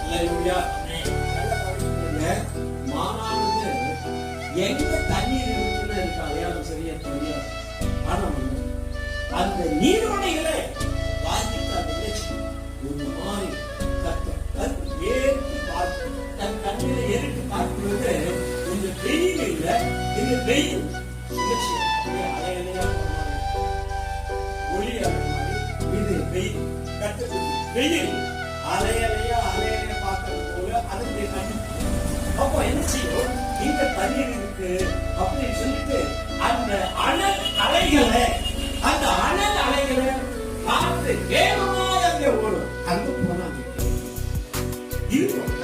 அல்லேலூயா மானானது எங்க தண்ணீர் இருக்குன்னு இருக்கு அடையாளம் சரியா தெரியும் ஆனா அந்த நீரோடைகளை வாங்கிட்டு அந்த ஒரு மாதிரி கத்த கருப்பு பார்த்து தன் கண்ணில ஏறிட்டு பார்க்கும்போது இந்த வெயில் இந்த வெயில் சுழற்சி அலையலையா இது வெயில் கத்து வெயில். அலையலையா அலையலையா பார்க்கறது போல அதனுடைய கண்ணு அப்போ என்ன செய்யும்? இந்த தண்ணீர் இருக்கு அப்படின்னு சொல்லிட்டு அந்த அனல் அலைகளை அந்த அனல் அலைகளை பார்த்து வேகமாக அங்கே ஓடும். அங்க போனா இருக்கும்